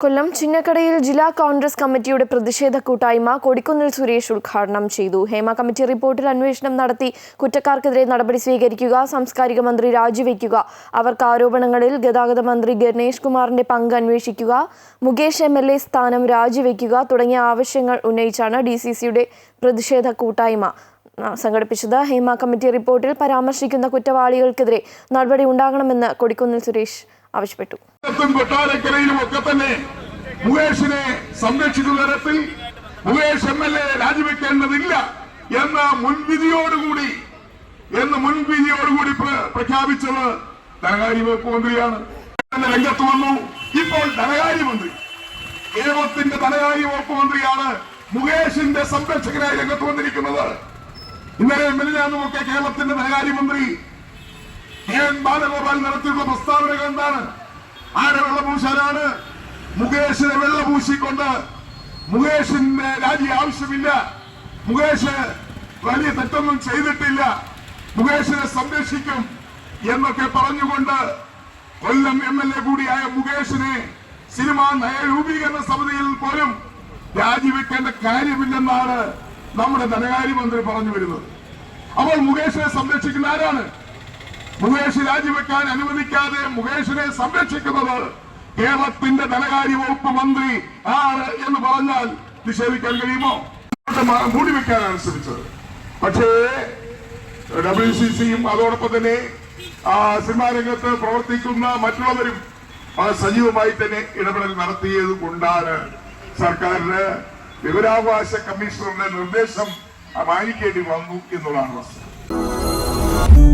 കൊല്ലം ചിന്നക്കടയിൽ ജില്ലാ കോൺഗ്രസ് കമ്മിറ്റിയുടെ പ്രതിഷേധ കൂട്ടായ്മ കൊടിക്കുന്നിൽ സുരേഷ് ഉദ്ഘാടനം ചെയ്തു. ഹേമ കമ്മിറ്റി റിപ്പോർട്ടിൽ അന്വേഷണം നടത്തി കുറ്റക്കാർക്കെതിരെ നടപടി സ്വീകരിക്കുക സാംസ്കാരിക മന്ത്രി രാജിവെക്കുക അവർക്ക് ആരോപണങ്ങളിൽ ഗതാഗത മന്ത്രി ഗണേഷ് കുമാറിന്റെ പങ്ക് അന്വേഷിക്കുക മുകേഷ് എം എൽ എ സ്ഥാനം രാജിവെക്കുക തുടങ്ങിയ ആവശ്യങ്ങൾ ഉന്നയിച്ചാണ് ഡി സി സിയുടെ പ്രതിഷേധ കൂട്ടായ്മ. സംഘടിപ്പിച്ചത് ഹേമ കമ്മിറ്റി റിപ്പോർട്ടിൽ പരാമർശിക്കുന്ന കുറ്റവാളികൾക്കെതിരെ നടപടി ഉണ്ടാകണമെന്ന് കൊടിക്കുന്നിൽ സുരേഷ് ആവശ്യപ്പെട്ടു ും. തന്നെ രാജിവെക്കേണ്ടതില്ല എന്ന മുൻവിധിയോടുകൂടി എന്ന് മുൻവിധിയോടുകൂടി പ്ര- പ്രഖ്യാപിച്ചത് ധനകാര്യ വകുപ്പ് മന്ത്രിയാണ്. രംഗത്ത് വന്നു. ഇപ്പോൾ ധനകാര്യ മന്ത്രി. കേരളത്തിന്റെ ധനകാര്യ വകുപ്പ് മന്ത്രിയാണ് മുകേഷിന്റെ സംരക്ഷകനായി രംഗത്ത് വന്നിരിക്കുന്നത്. ഇന്നലെ മെലിനാന്നുമൊക്കെ കേരളത്തിന്റെ ധനകാര്യമന്ത്രി എൻ ബാലഗോപാൽ നടത്തിയുള്ള പ്രസ്താവനകൾ കണ്ടാണ് ആരെ വെള്ളപൂശാനാണ്? മുകേഷിനെ വെള്ളപൂശിക്കൊണ്ട് മുകേഷിന്റെ രാജി ആവശ്യമില്ല. മുകേഷ് വലിയ തെറ്റൊന്നും ചെയ്തിട്ടില്ല. മുകേഷിനെ സംരക്ഷിക്കും എന്നൊക്കെ പറഞ്ഞുകൊണ്ട് കൊല്ലം എം എൽ എ കൂടിയായ മുകേഷിനെ സിനിമാ നയരൂപീകരണ സമിതിയിൽ പോലും രാജിവെക്കേണ്ട കാര്യമില്ലെന്നാണ് നമ്മുടെ ധനകാര്യമന്ത്രി പറഞ്ഞു വരുന്നത്. അപ്പോൾ മുകേഷിനെ സംരക്ഷിക്കുന്ന ആരാണ്? മുകേഷ് രാജിവെക്കാൻ അനുവദിക്കാതെ മുകേഷിനെ സംരക്ഷിക്കുന്നത് കേരളത്തിന്റെ ധനകാര്യ വകുപ്പ് മന്ത്രി ആണ് എന്ന് പറഞ്ഞാൽ നിഷേധിക്കാൻ കഴിയുമോ? മ- മൂടി വെക്കാനാണ് ശ്രമിച്ചത് പക്ഷേ ഡബ്ല്യു സി സിയും അതോടൊപ്പം തന്നെ ആ, സിനിമാ രംഗത്ത് പ്രവർത്തിക്കുന്ന മറ്റുള്ളവരും സജീവമായി തന്നെ ഇടപെടൽ നടത്തിയത് കൊണ്ടാണ് സർക്കാരിന് വിവരാവകാശ കമ്മീഷണറുടെ നിർദ്ദേശം മാനിക്കേണ്ടി വന്നു എന്നുള്ളതാണ് വസ്തുത.